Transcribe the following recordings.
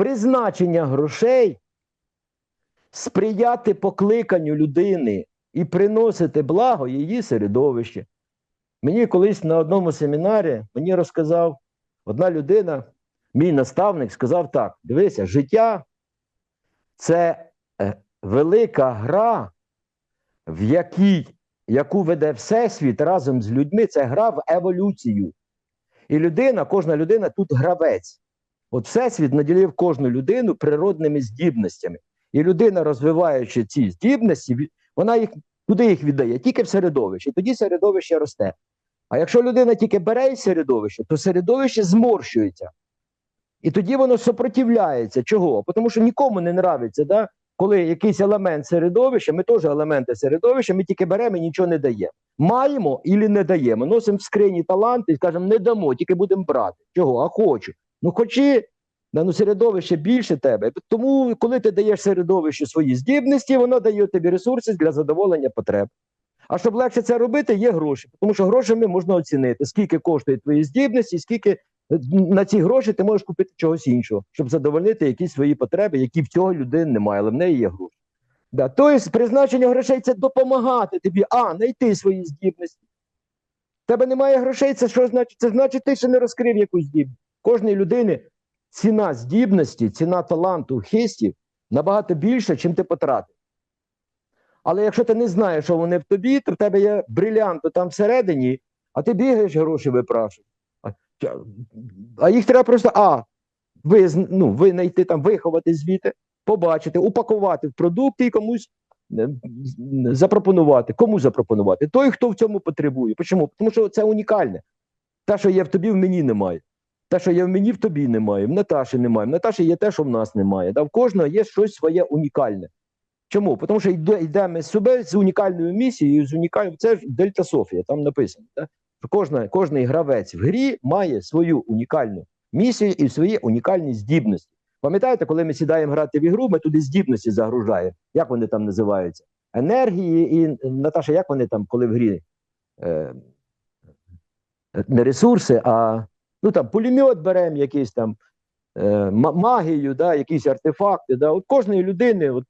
призначення грошей сприяти покликанню людини і приносити благо її середовище. Мені колись на одному семінарі мені розказав одна людина, мій наставник, сказав так: дивися, життя це е, велика гра, в якій, яку веде Всесвіт разом з людьми, це гра в еволюцію. І людина, кожна людина тут гравець. От Всесвіт наділив кожну людину природними здібностями. І людина, розвиваючи ці здібності, вона їх куди їх віддає? Тільки в середовище. Тоді середовище росте. А якщо людина тільки бере із середовища, то середовище зморщується. І тоді воно сопротивляється. Чого? Тому що нікому не нравиться, да? коли якийсь елемент середовища, ми теж елементи середовища, ми тільки беремо і нічого не даємо. Маємо і не даємо. Носимо в скрині таланти і кажемо, не дамо, тільки будемо брати. Чого? А хочу. Ну хочі, ну середовище більше тебе. Тому, коли ти даєш середовищу свої здібності, воно дає тобі ресурси для задоволення потреб. А щоб легше це робити, є гроші. Тому що грошами можна оцінити, скільки коштує твої здібності, скільки е, на ці гроші ти можеш купити чогось іншого, щоб задовольнити якісь свої потреби, які в цього людини немає, але в неї є гроші. Да. Тобто призначення грошей це допомагати тобі, а знайти свої здібності. Тебе немає грошей, це що значить? Це значить, ти ще не розкрив якусь здібність. Кожної людини ціна здібності, ціна таланту, хистів набагато більша, чим ти потратив. Але якщо ти не знаєш, що вони в тобі, то в тебе є брилянт там всередині, а ти бігаєш гроші випрашуєш. А, а їх треба просто а, ви, ну, винайти там, виховати звідти, побачити, упакувати в продукти і комусь е, запропонувати. Кому запропонувати? Той, хто в цьому потребує. Чому? Тому що це унікальне. Те, що є в тобі, в мені немає. Те, що є в мені, в тобі немає, в Наташі немає. В Наташі є те, що в нас немає. Да? В кожного є щось своє унікальне. Чому? Тому що йде, йдемо з себе з унікальною місією, з унікальною. Це ж Дельта Софія, там написано. Да? Кожна, кожний гравець в грі має свою унікальну місію і свої унікальні здібності. Пам'ятаєте, коли ми сідаємо грати в ігру, ми туди здібності загружаємо. Як вони там називаються? Енергії і Наташа, як вони там, коли в грі? Е, не ресурси, а ну там пулемет беремо, якийсь там е, магію, да, якісь артефакти. Да. От кожної людини от,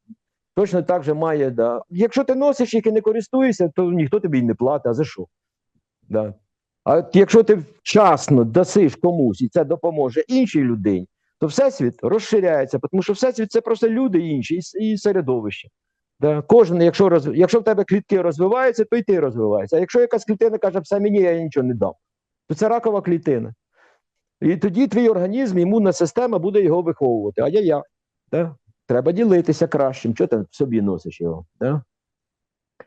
точно так же має. Да. Якщо ти носиш їх і не користуєшся, то ніхто тобі й не платить, а за що? Да. А от якщо ти вчасно дасиш комусь і це допоможе іншій людині, то всесвіт розширяється, тому що всесвіт це просто люди інші і, і середовище. Да. Кожен, якщо роз... якщо в тебе клітки розвиваються, то й ти розвиваєшся. А якщо якась клітина каже, все мені я нічого не дам, то це ракова клітина. І тоді твій організм, імунна система буде його виховувати. А я я. Да? Треба ділитися кращим. Чого ти собі носиш його? Да?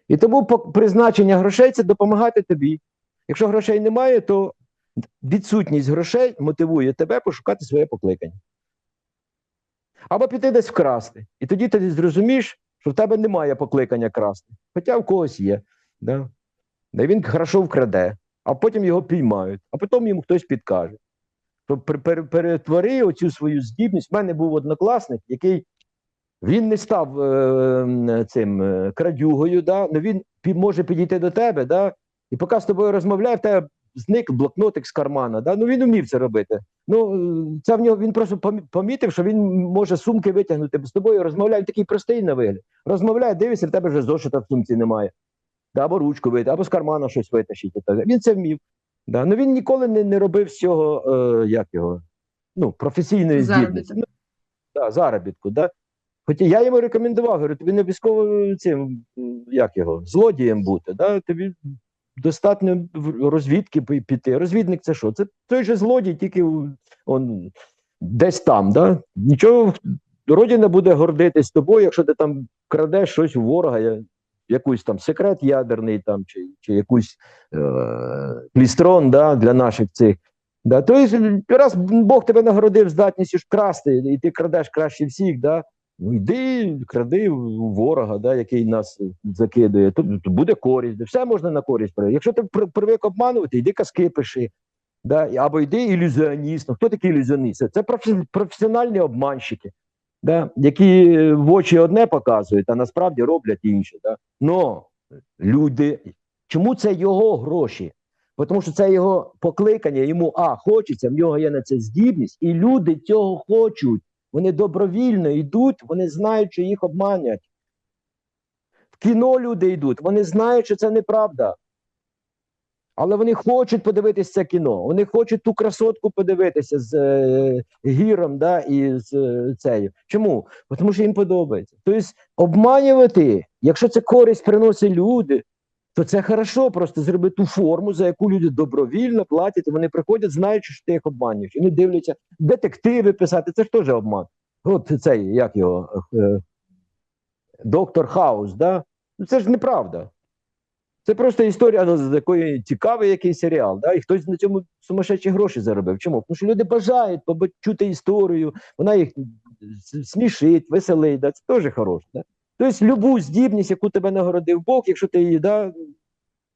І тому призначення грошей це допомагати тобі. Якщо грошей немає, то відсутність грошей мотивує тебе пошукати своє покликання. Або піти десь вкрасти. І тоді ти зрозумієш, що в тебе немає покликання красти. Хоча в когось є. Да, і він хорошо вкраде, а потім його піймають, а потім йому хтось підкаже. Перетвори оцю свою здібність. У мене був однокласник, який він не став е, цим е, крадюгою, да? але він може підійти до тебе, да? і поки з тобою розмовляє, в тебе зник блокнотик з кармана. Да? Ну він вмів це робити. Ну, це в нього він просто помітив, що він може сумки витягнути з тобою, розмовляє він такий простий на вигляд. Розмовляє, дивишся, в тебе вже зошита в сумці немає. Да, або ручку вийти, або з кармана щось витащити. Він це вмів. Да. Ну він ніколи не, не робив з цього, е, як його, ну, професійної Заробіток. здібності. Ну, да, заробітку. Да. Хоча я йому рекомендував, говорю, тобі не обов'язково цим, як його, злодієм бути. Да? Тобі достатньо розвідки піти. Розвідник це що? Це той же злодій, тільки он, десь там. Да? Нічого, родина буде гордитись тобою, якщо ти там крадеш щось у ворога, я- якийсь там секрет ядерний там, чи, чи якусь е, плістрон да, для наших цих. Да. Тобто, раз Бог тебе нагородив здатністю ж красти, і ти крадеш краще всіх, да, ну йди, кради ворога, да, який нас закидує, то буде користь, все можна на користь перевести. Якщо ти привик обманувати, йди казки пиши. Да, або йди ілюзіоніст. Ну, хто такий ілюзіоніст? Це професіональні обманщики, да, які в очі одне показують, а насправді роблять інше. Да. Но люди, чому це його гроші? Тому що це його покликання, йому а хочеться, в нього є на це здібність, і люди цього хочуть. Вони добровільно йдуть, вони знають, що їх обманять. В кіно люди йдуть, вони знають, що це неправда. Але вони хочуть подивитися кіно. Вони хочуть ту красотку подивитися з е, гіром да, і з е, цею. Чому? Тому що їм подобається. Тобто, обманювати, якщо це користь приносить люди, то це хорошо, просто зроби ту форму, за яку люди добровільно платять, вони приходять, знаючи, що ти їх обманюєш. І вони дивляться, детективи писати, це ж теж обман. От цей, як його, е, доктор Хаус, да? Ну, це ж неправда. Це просто історія ну, з якої цікавий якийсь серіал, да? і хтось на цьому сумасшедші гроші заробив. Чому? Тому що люди бажають почути історію, вона їх смішить, веселить, да? це теж хороше. Да? Тобто, любу здібність, яку тебе нагородив Бог, якщо ти її да,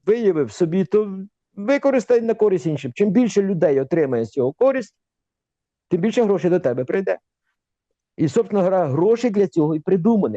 виявив собі, то використай на користь іншим. Чим більше людей отримає з цього користь, тим більше грошей до тебе прийде. І, собственно говоря, гроші для цього і придумані.